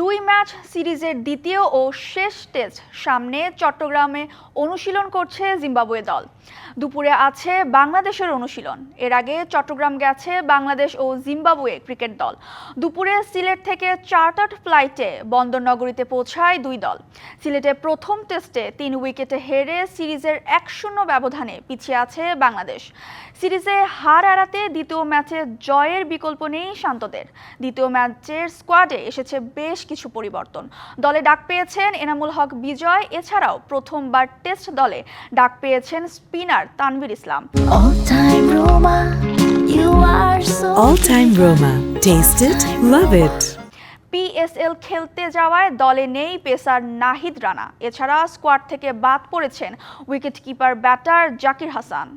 দুই ম্যাচ সিরিজের দ্বিতীয় ও শেষ টেস্ট সামনে চট্টগ্রামে অনুশীলন করছে জিম্বাবুয়ে দল। দুপুরে আছে বাংলাদেশের অনুশীলন। এর আগে চট্টগ্রাম গেছে বাংলাদেশ ও জিম্বাবুয়ে ক্রিকেট দল। দুপুরে সিলেট থেকে চার্টার্ড ফ্লাইটে বন্দরনগরীতে পৌঁছায় দুই দল। সিলেটে প্রথম টেস্টে তিন উইকেটে হেরে সিরিজের এক শূন্য ব্যবধানে পিছিয়ে আছে বাংলাদেশ। সিরিজে হার এড়াতে দ্বিতীয় ম্যাচে জয়ের বিকল্প নেই শান্তদের। দ্বিতীয় ম্যাচের স্কোয়াডে এসেছে বেশ কিছু পরিবর্তন দলে ডাক পেয়েছেন এনামুল হক বিজয় এছাড়াও প্রথমবার টেস্ট দলে ডাক পেয়েছেন spinner Tanvir Islam All time Roma, you are so All time Roma. Taste it, love it. PSL খেলতে যাওয়ায় দলে নেই পেসার নাহিদ রানা এছাড়া স্কোয়াড থেকে বাদ পড়েছেন উইকেটকিপার ব্যাটার জাকির হাসান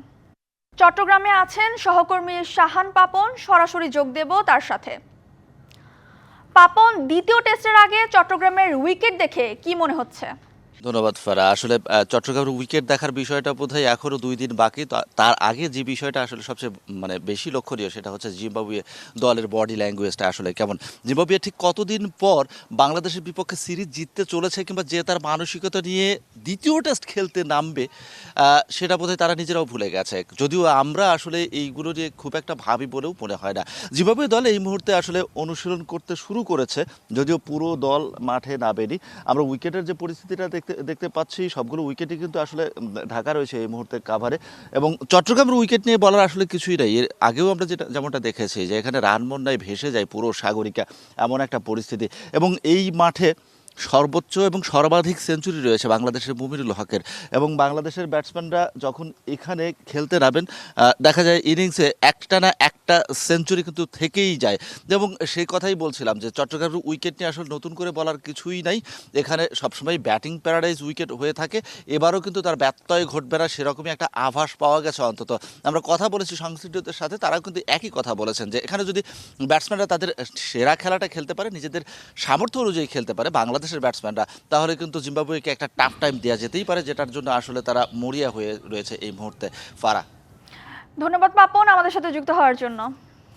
চট্টগ্রামে আছেন সহকর্মী শাহান পাপন সরাসরি যোগ দেব তার সাথে পাপন দ্বিতীয় টেস্টের আগে চট্টগ্রামের উইকেট দেখে কি মনে হচ্ছে? ধন্যবাদ ফারা। আসলে চট্টগ্রামের উইকেট দেখার বিষয়টা বোধহয় এখনও দুই দিন বাকি। তার আগে যে বিষয়টা আসলে সবচেয়ে মানে বেশি লক্ষণীয় সেটা হচ্ছে জিম্বাবুয়ে দলের বডি ল্যাঙ্গুয়েজটা আসলে কেমন। জিম্বাবুয়ে ঠিক কতদিন পর বাংলাদেশের বিপক্ষে সিরিজ জিততে চলেছে কিংবা যে তার মানসিকতা নিয়ে দ্বিতীয় টেস্ট খেলতে নামবে সেটা বোধহয় তারা নিজেরাও ভুলে গেছে। যদিও আমরা আসলে এইগুলো নিয়ে খুব একটা ভাবি বলেও মনে হয় না। জিম্বাবুয়ে দল এই মুহূর্তে আসলে অনুশীলন করতে শুরু করেছে, যদিও পুরো দল মাঠে নামেনি। আমরা উইকেটের যে পরিস্থিতিটা দেখতে দেখতে পাচ্ছি সবগুলো উইকেটই কিন্তু আসলে ঢাকা রয়েছে এই মুহূর্তে কাভারে এবং চট্টগ্রামের উইকেট নিয়ে বলার আসলে কিছুই নাই। এর আগেও আমরা যেটা, যেমনটা দেখেছি যে এখানে রান বন্যায় ভেসে যায় পুরো সাগরিকা, এমন একটা পরিস্থিতি। এবং এই মাঠে সর্বোচ্চ এবং সর্বাধিক সেঞ্চুরি রয়েছে বাংলাদেশের মুমিনুল হকের। এবং বাংলাদেশের ব্যাটসম্যানরা যখন এখানে খেলতে নামেন দেখা যায় ইনিংসে একটা না একটা সেঞ্চুরি কিন্তু থেকেই যায়। এবং সেই কথাই বলছিলাম যে, চট্টগ্রামের উইকেট নিয়ে আসলে নতুন করে বলার কিছুই নাই। এখানে সবসময় ব্যাটিং প্যারাডাইজ উইকেট হয়ে থাকে। এবারও কিন্তু তার ব্যত্যয় ঘটবে না, সেরকমই একটা আভাস পাওয়া গেছে অন্তত। আমরা কথা বলেছি সংশ্লিষ্টদের সাথে, তারাও কিন্তু একই কথা বলেছেন যে, এখানে যদি ব্যাটসম্যানরা তাদের সেরা খেলাটা খেলতে পারে, নিজেদের সামর্থ্য অনুযায়ী খেলতে পারে, বাংলাদেশের ব্যাটসম্যানরা তাহলে কিন্তু জিম্বাবুয়েকে একটা টাফ টাইম দেওয়া যেতেই পারে, যেটার জন্য আসলে তারা মরিয়া হয়ে রয়েছে এই মুহূর্তে। ফারা ধন্যবাদ পাপন আমাদের সাথে যুক্ত হওয়ার জন্য।